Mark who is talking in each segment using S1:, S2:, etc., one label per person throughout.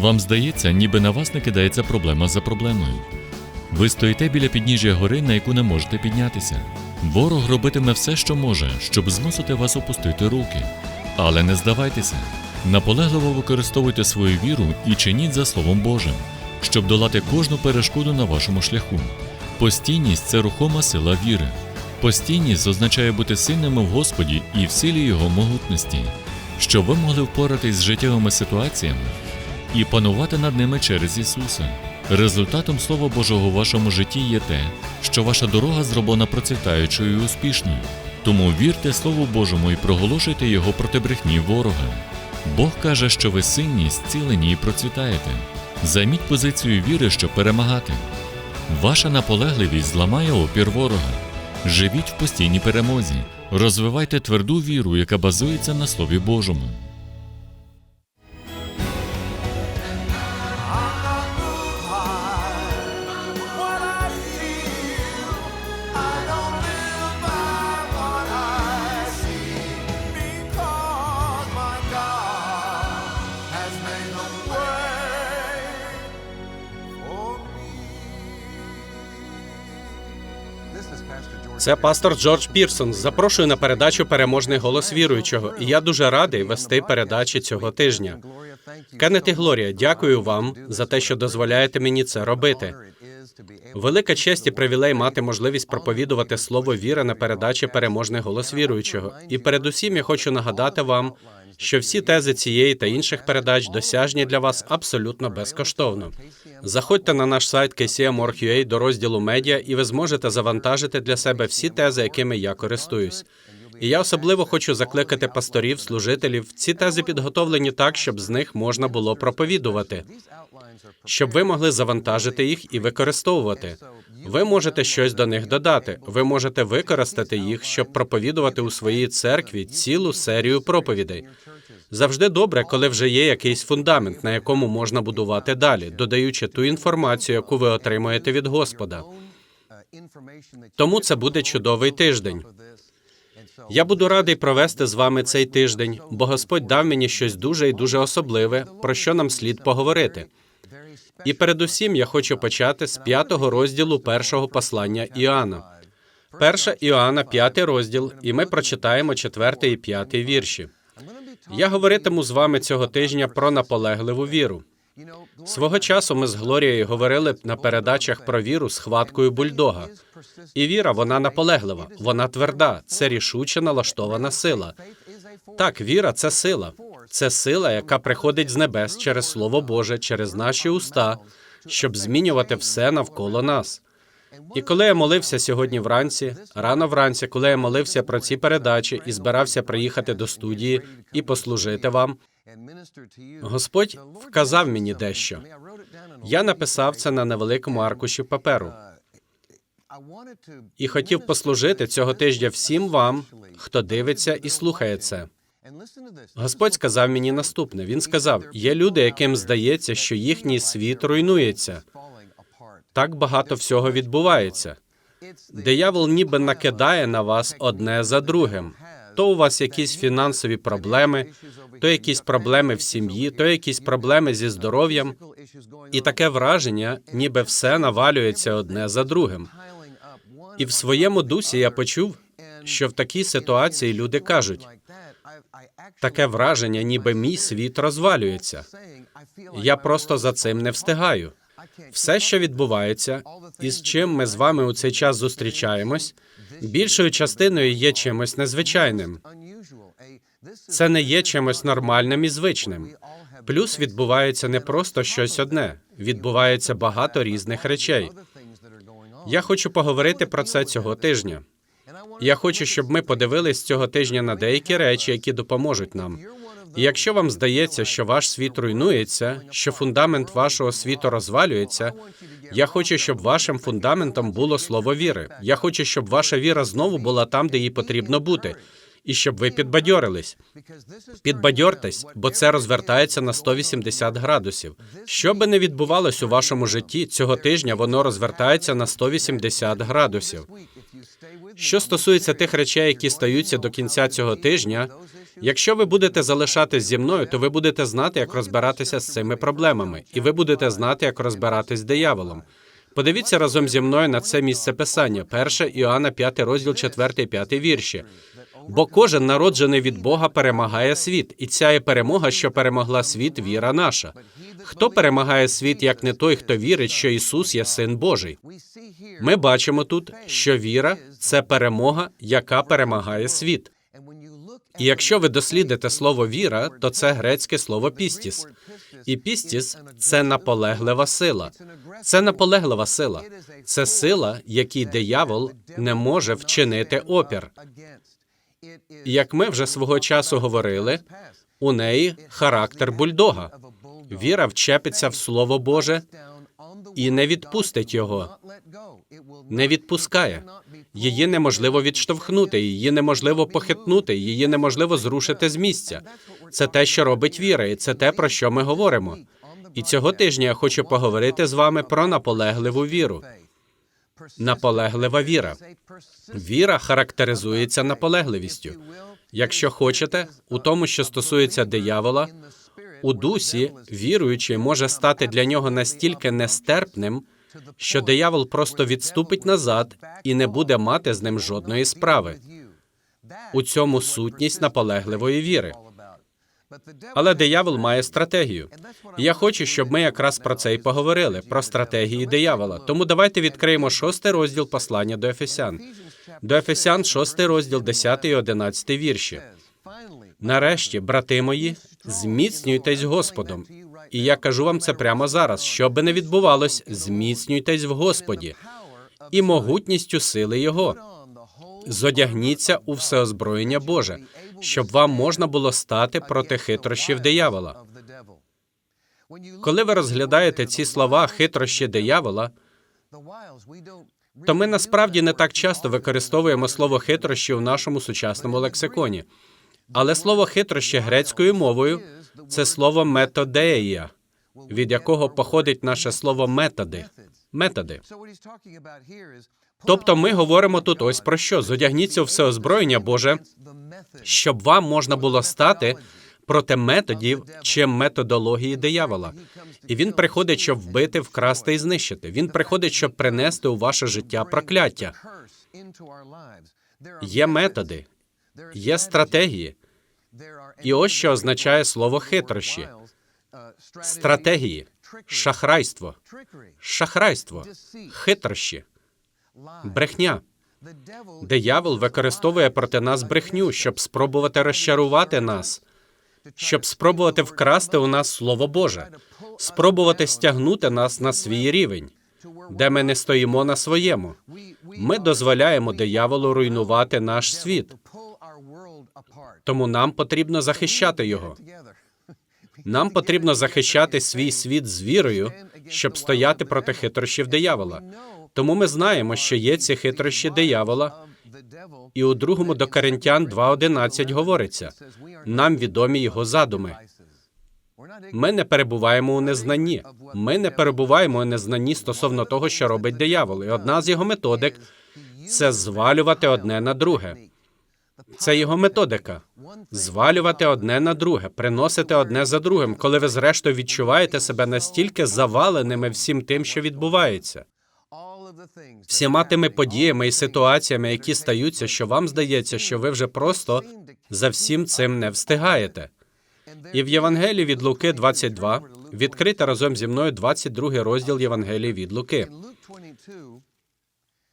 S1: Вам здається, ніби на вас не кидається проблема за проблемою. Ви стоїте біля підніжжя гори, на яку не можете піднятися. Ворог робитиме все, що може, щоб змусити вас опустити руки. Але не здавайтеся. Наполегливо використовуйте свою віру і чиніть за Словом Божим, щоб долати кожну перешкоду на вашому шляху. Постійність це рухома сила віри. Постійність означає бути сильними в Господі і в силі Його могутності, щоб ви могли впоратись з життєвими ситуаціями і панувати над ними через Ісуса. Результатом Слова Божого в вашому житті є те, що ваша дорога зроблена процвітаючою і успішною. Тому вірте Слову Божому і проголошуйте його проти брехні ворога. Бог каже, що ви сильні, зцілені і процвітаєте. Займіть позицію віри, щоб перемагати. Ваша наполегливість зламає опір ворога. Живіть в постійній перемозі, розвивайте тверду віру, яка базується на Слові Божому.
S2: Це пастор Джордж Пірсон. Запрошую на передачу Переможний голос віруючого. І я дуже радий вести передачі цього тижня. Кеннет і Глорія, дякую вам за те, що дозволяєте мені це робити. Велика честь і привілей мати можливість проповідувати слово віри на передачі Переможний голос віруючого. І передусім я хочу нагадати вам, що всі тези цієї та інших передач досяжні для вас абсолютно безкоштовно. Заходьте на наш сайт kcm.org.ua до розділу медіа, і ви зможете завантажити для себе всі тези, якими я користуюсь. І я особливо хочу закликати пасторів, служителів. Ці тези підготовлені так, щоб з них можна було проповідувати, щоб ви могли завантажити їх і використовувати. Ви можете щось до них додати. Ви можете використати їх, щоб проповідувати у своїй церкві цілу серію проповідей. Завжди добре, коли вже є якийсь фундамент, на якому можна будувати далі, додаючи ту інформацію, яку ви отримуєте від Господа. Тому це буде чудовий тиждень. Я буду радий провести з вами цей тиждень, бо Господь дав мені щось дуже і дуже особливе, про що нам слід поговорити. І передусім я хочу почати з п'ятого розділу першого послання Іоанна. Перша Іоанна, п'ятий розділ, і ми прочитаємо четвертий і п'ятий вірші. Я говоритиму з вами цього тижня про наполегливу віру. Свого часу ми з Глорією говорили на передачах про віру з хваткою бульдога. І віра, вона наполеглива, вона тверда, це рішуче налаштована сила. Так, віра це сила. Це сила, яка приходить з небес через Слово Боже, через наші уста, щоб змінювати все навколо нас. І коли я молився сьогодні вранці, рано вранці, коли я молився про ці передачі і збирався приїхати до студії і послужити вам, Господь вказав мені дещо. Я написав це на невеликому аркуші паперу і хотів послужити цього тижня всім вам, хто дивиться і слухає це. Господь сказав мені наступне: Він сказав: є люди, яким здається, що їхній світ руйнується. Так багато всього відбувається. Диявол ніби накидає на вас одне за другим. То у вас якісь фінансові проблеми, то якісь проблеми в сім'ї, то якісь проблеми зі здоров'ям, і таке враження, ніби все навалюється одне за другим. І в своєму дусі я почув, що в такій ситуації люди кажуть таке враження, ніби мій світ розвалюється. Я просто за цим не встигаю. Все, що відбувається, і з чим ми з вами у цей час зустрічаємось, більшою частиною є чимось незвичайним. Це не є чимось нормальним і звичним. Плюс відбувається не просто щось одне, відбувається багато різних речей. Я хочу поговорити про це цього тижня. Я хочу, щоб ми подивились цього тижня на деякі речі, які допоможуть нам. Якщо вам здається, що ваш світ руйнується, що фундамент вашого світу розвалюється, я хочу, щоб вашим фундаментом було слово віри. Я хочу, щоб ваша віра знову була там, де їй потрібно бути, і щоб ви підбадьорились. Підбадьортесь, бо це розвертається на 180 градусів. Що би не відбувалось у вашому житті, цього тижня воно розвертається на 180 градусів. Що стосується тих речей, які стаються до кінця цього тижня, Якщо ви будете залишатись зі мною, то ви будете знати, як розбиратися з цими проблемами, і ви будете знати, як розбиратись з дияволом. Подивіться разом зі мною на це місце писання, 1 Іоанна 5 розділ 4 5 вірші. Бо кожен народжений від Бога перемагає світ, і ця є перемога, що перемогла світ, віра наша. Хто перемагає світ, як не той, хто вірить, що Ісус є Син Божий? Ми бачимо тут, що віра це перемога, яка перемагає світ. І якщо ви дослідите слово віра, то це грецьке слово пістіс. І пістіс це наполеглива сила. Це наполеглива сила. Це сила, якій диявол не може вчинити опір. Як ми вже свого часу говорили, у неї характер бульдога. Віра вчепиться в Слово Боже і не відпустить його. Не відпускає. Її неможливо відштовхнути, її неможливо похитнути, її неможливо зрушити з місця. Це те, що робить віра, і це те, про що ми говоримо. І цього тижня я хочу поговорити з вами про наполегливу віру. Наполеглива віра. Віра характеризується наполегливістю. Якщо хочете, у тому, що стосується диявола, у дусі віруючий може стати для нього настільки нестерпним, що диявол просто відступить назад і не буде мати з ним жодної справи. У цьому сутність наполегливої віри. Але диявол має стратегію. І я хочу, щоб ми якраз про це і поговорили про стратегії диявола. Тому давайте відкриємо шостий розділ послання до Ефесян. До Ефесян, шостий розділ, 10 і 11 вірші. Нарешті, брати мої, зміцнюйтесь Господом. І я кажу вам це прямо зараз. Що би не відбувалось, зміцнюйтесь в Господі і могутністю сили Його. Зодягніться у всеозброєння Боже, щоб вам можна було стати проти хитрощів диявола. Коли ви розглядаєте ці слова хитрощі диявола, то ми насправді не так часто використовуємо слово хитрощі в нашому сучасному лексиконі. Але слово хитрощі грецькою мовою це слово методея, від якого походить наше слово методи. Методи. Тобто ми говоримо тут ось про що: зодягніться у все озброєння Боже, щоб вам можна було стати проти методів чи методології диявола. І він приходить, щоб вбити, вкрасти і знищити. Він приходить, щоб принести у ваше життя прокляття. Є методи, є стратегії. І ось що означає слово хитрощі: стратегії, шахрайство, шахрайство, хитрощі, брехня. Диявол використовує проти нас брехню, щоб спробувати розчарувати нас, щоб спробувати вкрасти у нас Слово Боже, спробувати стягнути нас на свій рівень, де ми не стоїмо на своєму. Ми дозволяємо дияволу руйнувати наш світ. Тому нам потрібно захищати його. Нам потрібно захищати свій світ з вірою, щоб стояти проти хитрощів диявола. Тому ми знаємо, що є ці хитрощі диявола, і у другому до Коринтян 2.11 говориться: нам відомі його задуми. Ми не перебуваємо у незнанні. Ми не перебуваємо у незнанні стосовно того, що робить диявол. І одна з його методик це звалювати одне на друге. Це його методика звалювати одне на друге, приносити одне за другим, коли ви зрештою відчуваєте себе настільки заваленими всім тим, що відбувається, всіма тими подіями і ситуаціями, які стаються, що вам здається, що ви вже просто за всім цим не встигаєте. І в Євангелії від Луки 22 відкрите разом зі мною 22 розділ Євангелії від Луки.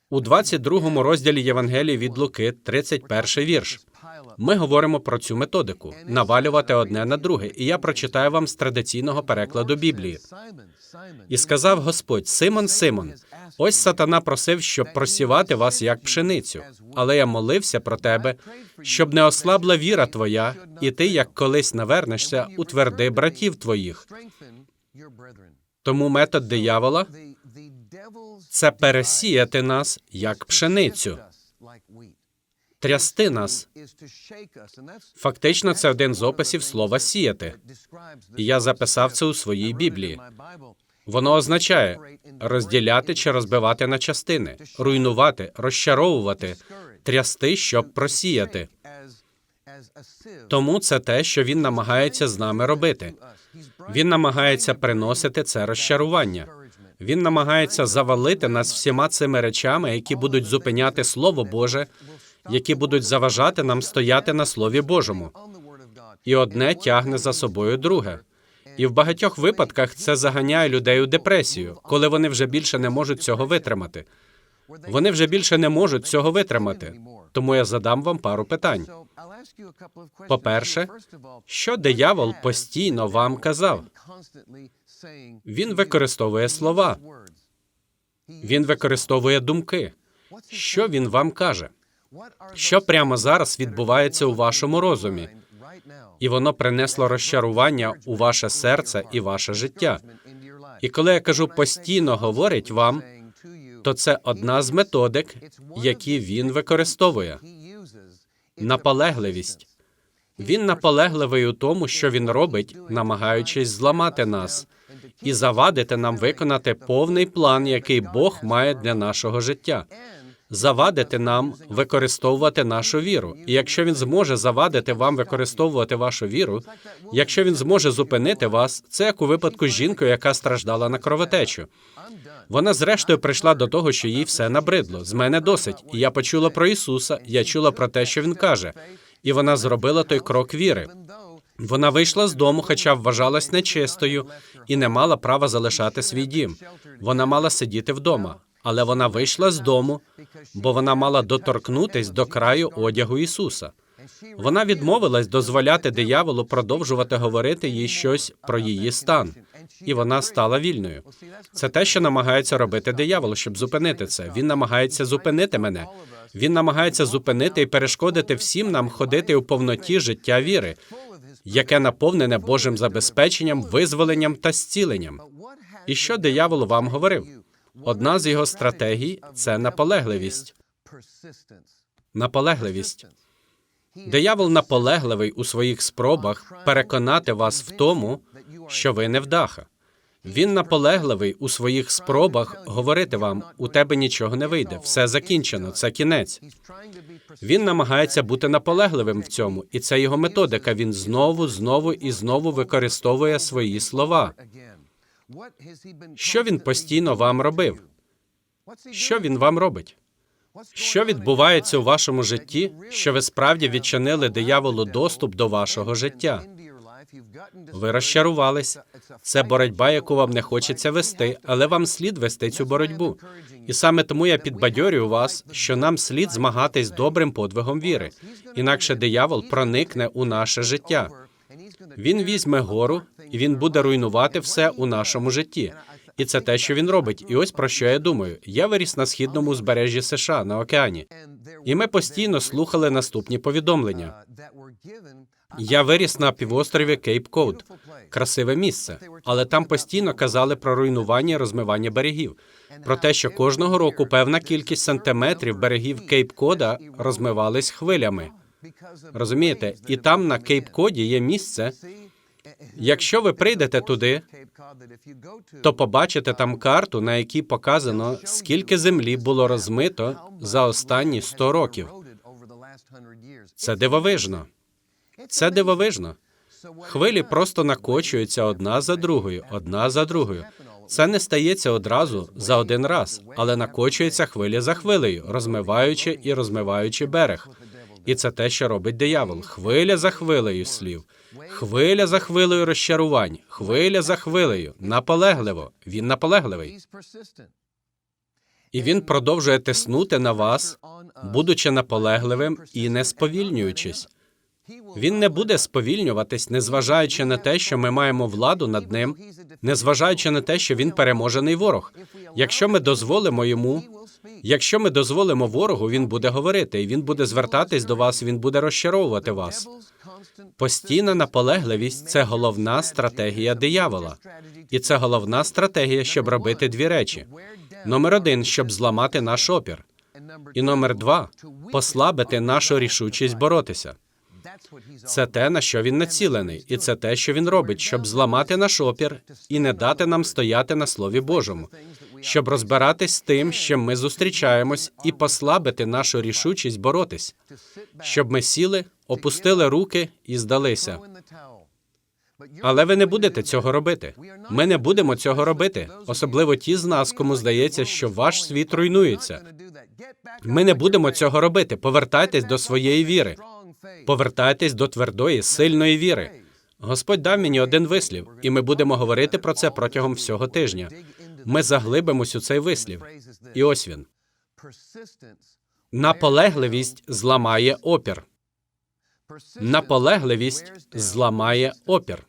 S2: У 22 розділі Євангелії від Луки, 31 вірш. Ми говоримо про цю методику навалювати одне на друге. І я прочитаю вам з традиційного перекладу Біблії. І сказав Господь: Симон, Симон, ось сатана просив, щоб просівати вас як пшеницю. Але я молився про тебе, щоб не ослабла віра твоя, і ти, як колись навернешся, утверди братів твоїх. Тому метод диявола це пересіяти нас як пшеницю, трясти нас. Фактично, це один з описів слова сіяти. І я записав це у своїй Біблії. Воно означає розділяти чи розбивати на частини, руйнувати, розчаровувати, трясти, щоб просіяти. Тому це те, що він намагається з нами робити. Він намагається приносити це розчарування. Він намагається завалити нас всіма цими речами, які будуть зупиняти Слово Боже, які будуть заважати нам стояти на Слові Божому. І одне тягне за собою друге. І в багатьох випадках це заганяє людей у депресію, коли вони вже більше не можуть цього витримати. Вони вже більше не можуть цього витримати. Тому я задам вам пару питань.
S3: По-перше,
S2: Що диявол постійно вам казав? Він використовує слова, він використовує думки. Що він вам каже? Що прямо зараз відбувається у вашому розумі? І воно принесло розчарування у ваше серце і ваше життя. І коли я кажу постійно говорить вам, то це одна з методик, які він використовує. Наполегливість. Він наполегливий у тому, що він робить, намагаючись зламати нас і завадити нам виконати повний план, який Бог має для нашого життя. Завадити нам використовувати нашу віру. І якщо він зможе завадити вам використовувати вашу віру, якщо він зможе зупинити вас, це як у випадку з жінкою, яка страждала на кровотечу. Вона зрештою прийшла до того, що їй все набридло. З мене досить. І я почула про Ісуса, я чула про те, що він каже, і вона зробила той крок віри. Вона вийшла з дому, хоча вважалась нечистою і не мала права залишати свій дім. Вона мала сидіти вдома, але вона вийшла з дому, бо вона мала доторкнутись до краю одягу Ісуса. Вона відмовилась дозволяти дияволу продовжувати говорити їй щось про її стан, і вона стала вільною. Це те, що намагається робити диявол, щоб зупинити це. Він намагається зупинити мене. Він намагається зупинити і перешкодити всім нам ходити у повноті життя віри, яке наповнене Божим забезпеченням, визволенням та зціленням. І що диявол вам говорив? Одна з його стратегій це наполегливість. Наполегливість. Диявол наполегливий у своїх спробах переконати вас в тому, що ви невдаха. Він наполегливий у своїх спробах говорити вам: у тебе нічого не вийде, все закінчено, це кінець. Він намагається бути наполегливим в цьому, і це його методика. Він знову, знову і знову використовує свої слова. Що він постійно вам робив? Що він вам робить? Що відбувається у вашому житті, що ви справді відчинили дияволу доступ до вашого життя? Ви розчарувались. Це боротьба, яку вам не хочеться вести, але вам слід вести цю боротьбу. І саме тому я підбадьорюю вас, що нам слід змагатись добрим подвигом віри. Інакше диявол проникне у наше життя. Він візьме гору і він буде руйнувати все у нашому житті. І це те, що він робить. І ось про що я думаю. Я виріс на східному узбережжі США на океані, і ми постійно слухали наступні повідомлення. Я виріс на півострові Кейп Коуд. красиве місце, але там постійно казали про руйнування і розмивання берегів. Про те, що кожного року певна кількість сантиметрів берегів Кейп Кода розмивались хвилями. Розумієте, і там на Кейп Коді є місце. Якщо ви прийдете туди, то побачите там карту, на якій показано, скільки землі було розмито за останні 100 років. Це дивовижно. Це дивовижно. Хвилі просто накочуються одна за другою, одна за другою. Це не стається одразу за один раз, але накочується хвиля за хвилею, розмиваючи і розмиваючи берег. І це те, що робить диявол. Хвиля за хвилею слів, хвиля за хвилею розчарувань, хвиля за хвилею. Наполегливо. Він наполегливий. І він продовжує тиснути на вас, будучи наполегливим і не сповільнюючись. Він не буде сповільнюватись, незважаючи на те, що ми маємо владу над ним, незважаючи на те, що він переможений ворог. Якщо ми дозволимо йому, якщо ми дозволимо ворогу, він буде говорити, і він буде звертатись до вас, він буде розчаровувати вас. Постійна наполегливість це головна стратегія диявола, і це головна стратегія, щоб робити дві речі: номер один, щоб зламати наш опір, і номер два послабити нашу рішучість боротися. Це те, на що він націлений, і це те, що він робить, щоб зламати наш опір і не дати нам стояти на слові Божому, щоб розбиратись з тим, чим ми зустрічаємось, і послабити нашу рішучість боротись, щоб ми сіли, опустили руки і здалися. Але ви не будете цього робити. Ми не будемо цього робити, особливо ті з нас, кому здається, що ваш світ руйнується. Ми не будемо цього робити. Повертайтесь до своєї віри. Повертайтесь до твердої, сильної віри. Господь дав мені один вислів, і ми будемо говорити про це протягом всього тижня. Ми заглибимось у цей вислів. І ось він: наполегливість зламає опір. Наполегливість зламає опір.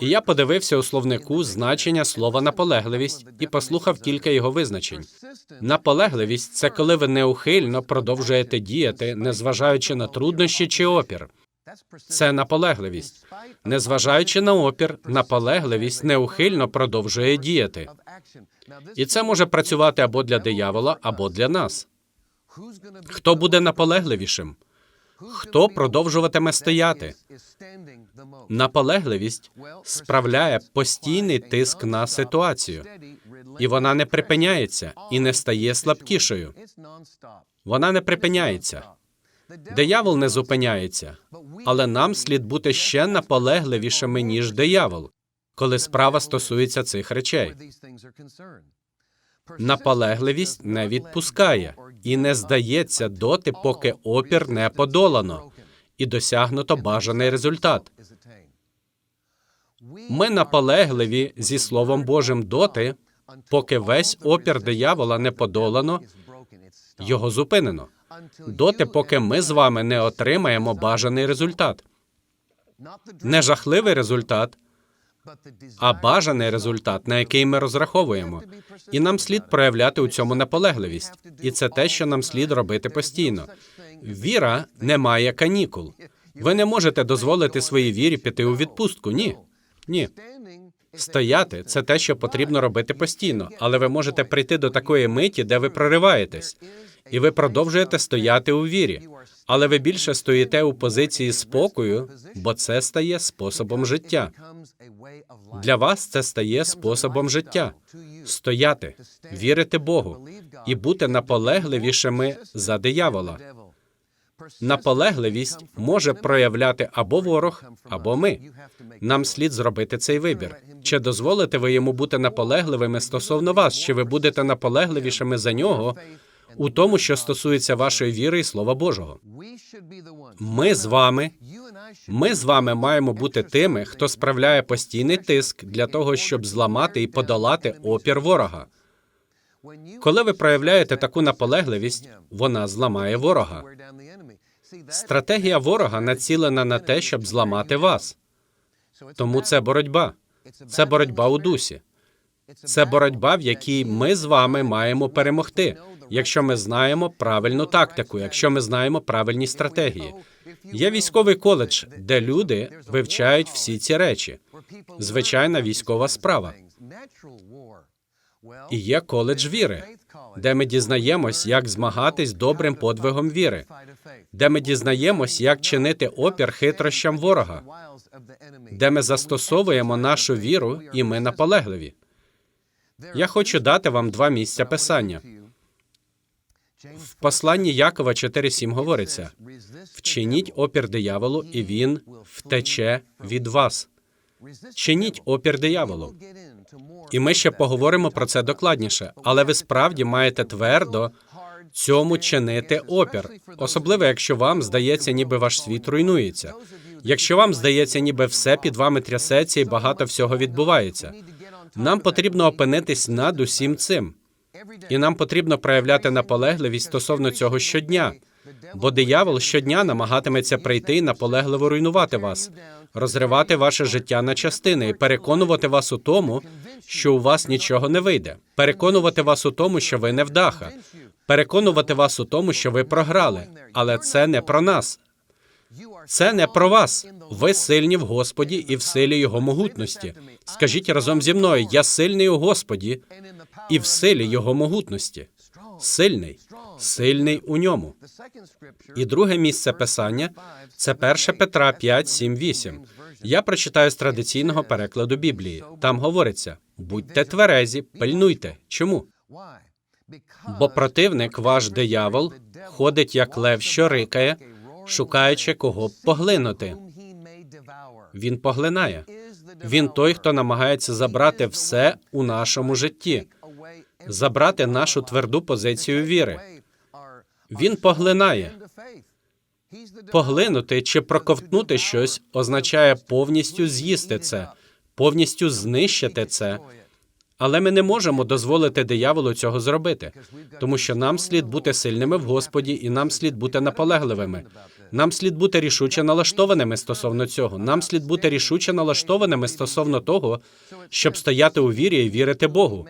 S2: І я подивився у словнику значення слова наполегливість і послухав кілька його визначень. Наполегливість це коли ви неухильно продовжуєте діяти, незважаючи на труднощі чи опір. Це наполегливість. Незважаючи на опір, наполегливість неухильно продовжує діяти. І це може працювати або для диявола, або для нас. Хто буде наполегливішим? Хто продовжуватиме стояти? Наполегливість справляє постійний тиск на ситуацію, і вона не припиняється і не стає слабкішою. Вона не припиняється. Диявол не зупиняється, але нам слід бути ще наполегливішими, ніж диявол, коли справа стосується цих речей. Наполегливість не відпускає і не здається доти, поки опір не подолано і досягнуто бажаний результат. Ми наполегливі зі Словом Божим доти, поки весь опір диявола не подолано, його зупинено. Доти, поки ми з вами не отримаємо бажаний результат. Не жахливий результат, а бажаний результат, на який ми розраховуємо. І нам слід проявляти у цьому наполегливість. І це те, що нам слід робити постійно. Віра не має канікул. Ви не можете дозволити своїй вірі піти у відпустку. Ні. Ні. Стояти це те, що потрібно робити постійно, але ви можете прийти до такої миті, де ви прориваєтесь, і ви продовжуєте стояти у вірі. Але ви більше стоїте у позиції спокою, бо це стає способом життя. Для вас це стає способом життя стояти, вірити Богу і бути наполегливішими за диявола. Наполегливість може проявляти або ворог, або ми. Нам слід зробити цей вибір. Чи дозволите ви йому бути наполегливими стосовно вас? Чи ви будете наполегливішими за нього у тому, що стосується вашої віри і Слова Божого? Ми з вами, ми з вами маємо бути тими, хто справляє постійний тиск для того, щоб зламати і подолати опір ворога. Коли ви проявляєте таку наполегливість, вона зламає ворога. Стратегія ворога націлена на те, щоб зламати вас. Тому це боротьба. Це боротьба у дусі. Це боротьба, в якій ми з вами маємо перемогти, якщо ми знаємо правильну тактику, якщо ми знаємо правильні стратегії. Є військовий коледж, де люди вивчають всі ці речі. Звичайна військова справа. І є коледж віри, де ми дізнаємось, як змагатись добрим подвигом віри, де ми дізнаємось, як чинити опір хитрощам ворога, де ми застосовуємо нашу віру, і ми наполегливі. Я хочу дати вам два місця писання. В посланні Якова 4.7 говориться: вчиніть опір дияволу, і він втече від вас. Чиніть опір дияволу. І ми ще поговоримо про це докладніше, але ви справді маєте твердо цьому чинити опір, особливо якщо вам здається, ніби ваш світ руйнується. Якщо вам здається, ніби все під вами трясеться і багато всього відбувається. Нам потрібно опинитись над усім цим, і нам потрібно проявляти наполегливість стосовно цього щодня, бо диявол щодня намагатиметься прийти і наполегливо руйнувати вас, розривати ваше життя на частини і переконувати вас у тому, що у вас нічого не вийде, переконувати вас у тому, що ви не вдаха, переконувати вас у тому, що ви програли, але це не про нас. Це не про вас. Ви сильні в Господі і в силі Його могутності. Скажіть разом зі мною: я сильний у Господі і в силі Його могутності. Сильний, сильний у ньому. І друге місце писання це 1 Петра 5, 7, 8. Я прочитаю з традиційного перекладу Біблії. Там говориться: Будьте тверезі, пильнуйте. Чому? Бо противник, ваш диявол, ходить як лев, що рикає, шукаючи кого б поглинути. Він поглинає. Він той, хто намагається забрати все у нашому житті, забрати нашу тверду позицію віри. Він поглинає. Поглинути чи проковтнути щось означає повністю з'їсти це, повністю знищити це. Але ми не можемо дозволити дияволу цього зробити, тому що нам слід бути сильними в Господі, і нам слід бути наполегливими. Нам слід бути рішуче налаштованими стосовно цього. Нам слід бути рішуче налаштованими стосовно того, щоб стояти у вірі і вірити Богу.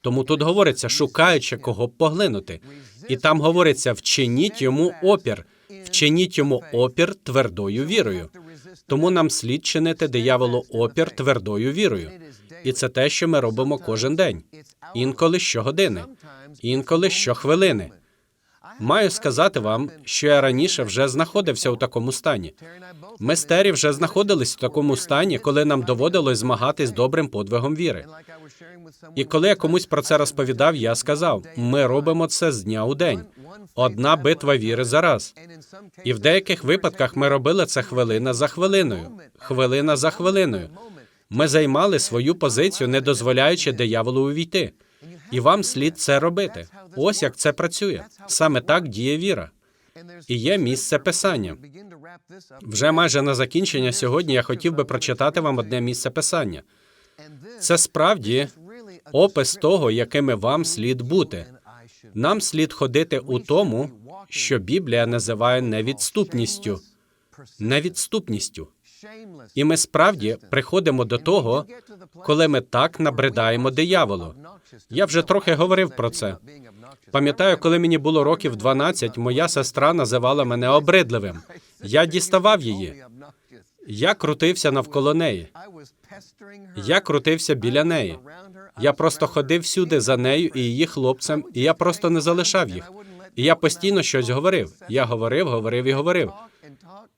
S2: Тому тут говориться, шукаючи кого б поглинути. І там говориться, вчиніть йому опір, вчиніть йому опір твердою вірою. Тому нам слід чинити дияволу опір твердою вірою. І це те, що ми робимо кожен день, інколи щогодини, інколи щохвилини. Маю сказати вам, що я раніше вже знаходився у такому стані. Ми з Тері вже знаходились в такому стані, коли нам доводилось змагатись добрим подвигом віри. І коли я комусь про це розповідав, я сказав: ми робимо це з дня у день. Одна битва віри за раз. І в деяких випадках ми робили це хвилина за хвилиною, хвилина за хвилиною. Ми займали свою позицію, не дозволяючи дияволу увійти. І вам слід це робити. Ось як це працює. Саме так діє віра. І є місце писання. Вже майже на закінчення сьогодні я хотів би прочитати вам одне місце писання. Це справді опис того, якими вам слід бути. Нам слід ходити у тому, що Біблія називає невідступністю. Невідступністю. І ми справді приходимо до того, коли ми так набридаємо дияволу. Я вже трохи говорив про це. Пам'ятаю, коли мені було років 12, моя сестра називала мене обридливим. Я діставав її. Я крутився навколо неї. Я крутився біля неї. Я просто ходив всюди за нею і її хлопцем, і я просто не залишав їх. І я постійно щось говорив. Я говорив, говорив і говорив.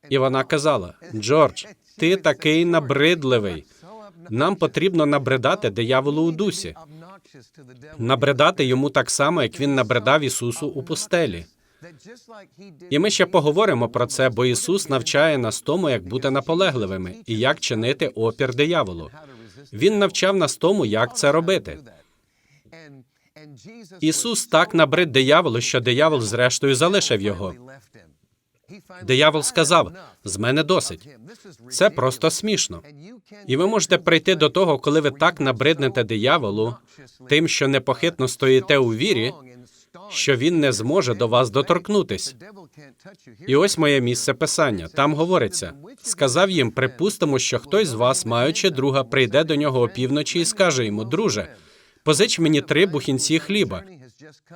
S2: І вона казала: Джордж, ти такий набридливий. Нам потрібно набридати дияволу у дусі, набридати йому так само, як він набридав Ісусу у пустелі. І ми ще поговоримо про це, бо Ісус навчає нас тому, як бути наполегливими і як чинити опір дияволу. Він навчав нас тому, як це робити. Ісус так набрид дияволу, що диявол зрештою залишив його. Диявол сказав: з мене досить. Це просто смішно. І ви можете прийти до того, коли ви так набриднете дияволу, тим, що непохитно стоїте у вірі, що він не зможе до вас доторкнутись. І ось моє місце писання. Там говориться: сказав їм: припустимо, що хтось з вас, маючи друга, прийде до нього опівночі і скаже йому: Друже, позич мені три бухінці хліба.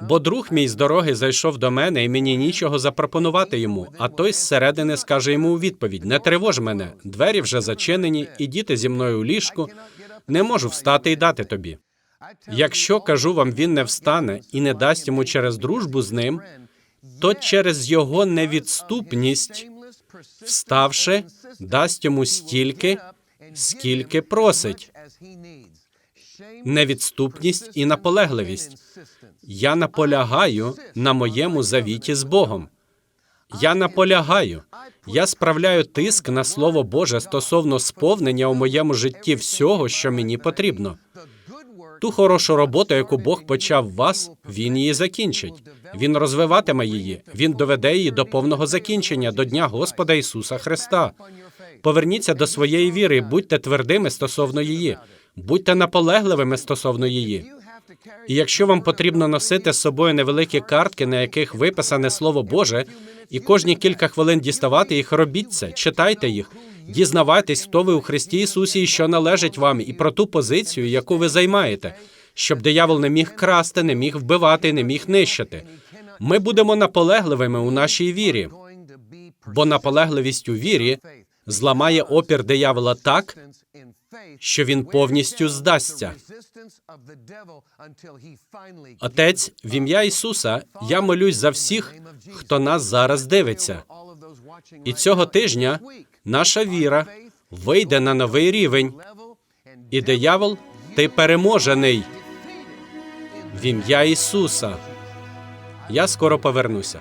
S2: Бо друг мій з дороги зайшов до мене, і мені нічого запропонувати йому. А той зсередини скаже йому у відповідь: Не тривож мене, двері вже зачинені, і зі мною у ліжку. Не можу встати і дати тобі. Якщо кажу вам, він не встане і не дасть йому через дружбу з ним, то через його невідступність, вставши, дасть йому стільки, скільки просить. Невідступність і наполегливість. Я наполягаю на моєму завіті з Богом. Я наполягаю. Я справляю тиск на Слово Боже стосовно сповнення у моєму житті всього, що мені потрібно. Ту хорошу роботу, яку Бог почав в вас, він її закінчить. Він розвиватиме її. Він доведе її до повного закінчення, до дня Господа Ісуса Христа. Поверніться до своєї віри, будьте твердими стосовно її, будьте наполегливими стосовно її. І якщо вам потрібно носити з собою невеликі картки, на яких виписане Слово Боже, і кожні кілька хвилин діставати їх, робіть це, читайте їх, дізнавайтесь, хто ви у Христі Ісусі і що належить вам, і про ту позицію, яку ви займаєте, щоб диявол не міг красти, не міг вбивати, не міг нищити. Ми будемо наполегливими у нашій вірі, бо наполегливість у вірі зламає опір диявола так, що він повністю здасться. Отець, в ім'я Ісуса, я молюсь за всіх, хто нас зараз дивиться. І цього тижня наша віра вийде на новий рівень, і диявол Ти переможений. В ім'я Ісуса. Я скоро повернуся.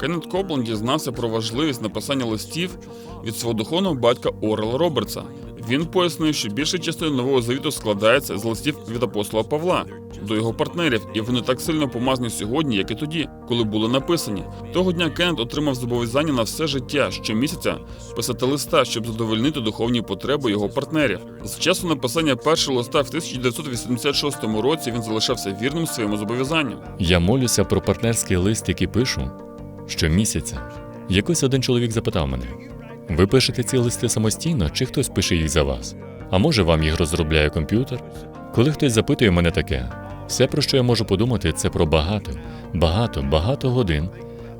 S4: Кеннет Копланд дізнався про важливість написання листів від свого духовного батька Орела Робертса. Він пояснив, що більша частина нового завіту складається з листів від апостола Павла до його партнерів, і вони так сильно помазані сьогодні, як і тоді, коли були написані. Того дня Кеннет отримав зобов'язання на все життя щомісяця писати листа, щоб задовольнити духовні потреби його партнерів. З часу написання першого листа в 1986 році він залишався вірним своєму зобов'язанню.
S1: Я молюся про партнерський лист, який пишу щомісяця. Якось один чоловік запитав мене: ви пишете ці листи самостійно, чи хтось пише їх за вас? А може вам їх розробляє комп'ютер? Коли хтось запитує мене таке, все, про що я можу подумати, це про багато, багато, багато годин,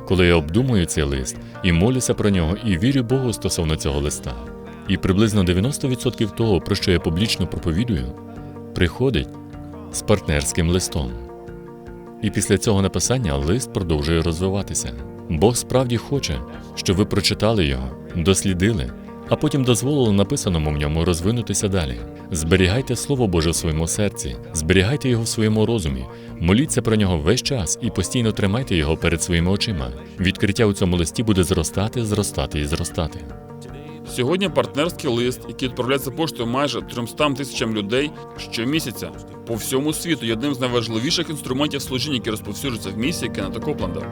S1: коли я обдумую цей лист і молюся про нього, і вірю Богу стосовно цього листа. І приблизно 90% того, про що я публічно проповідую, приходить з партнерським листом. І після цього написання лист продовжує розвиватися. Бог справді хоче, щоб ви прочитали його, дослідили, а потім дозволили написаному в ньому розвинутися далі. Зберігайте Слово Боже в своєму серці, зберігайте його в своєму розумі, моліться про нього весь час і постійно тримайте його перед своїми очима. Відкриття у цьому листі буде зростати, зростати і зростати.
S4: Сьогодні партнерський лист, який відправляється поштою майже 300 тисячам людей щомісяця по всьому світу, є одним з найважливіших інструментів служіння, які розповсюджуються в місії Кеннета Копланда.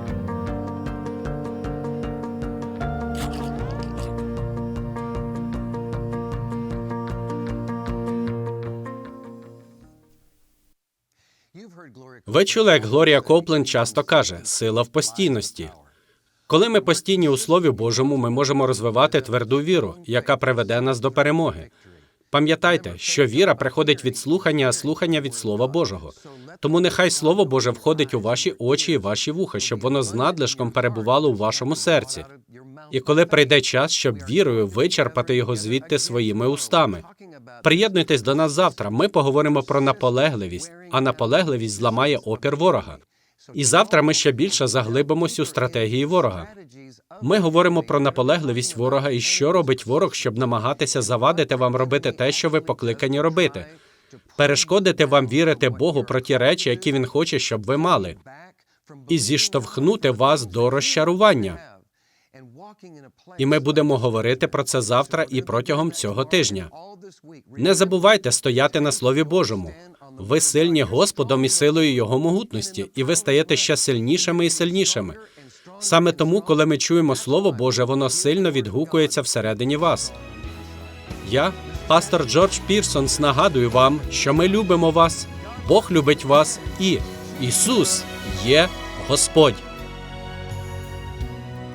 S2: Ви чули, як Глорія Коплен часто каже: сила в постійності. Коли ми постійні у Слові Божому, ми можемо розвивати тверду віру, яка приведе нас до перемоги. Пам'ятайте, що віра приходить від слухання, а слухання від Слова Божого. Тому нехай Слово Боже входить у ваші очі і ваші вуха, щоб воно з надлишком перебувало у вашому серці. І коли прийде час, щоб вірою вичерпати його звідти своїми устами. Приєднуйтесь до нас завтра. Ми поговоримо про наполегливість, а наполегливість зламає опір ворога. І завтра ми ще більше заглибимось у стратегії ворога. Ми говоримо про наполегливість ворога і що робить ворог, щоб намагатися завадити вам робити те, що ви покликані робити, перешкодити вам вірити Богу про ті речі, які він хоче, щоб ви мали, і зіштовхнути вас до розчарування. І ми будемо говорити про це завтра і протягом цього тижня. Не забувайте стояти на Слові Божому. Ви сильні Господом і силою Його могутності, і ви стаєте ще сильнішими і сильнішими. Саме тому, коли ми чуємо Слово Боже, воно сильно відгукується всередині вас. Я, пастор Джордж Пірсонс, нагадую вам, що ми любимо вас, Бог любить вас і Ісус є Господь.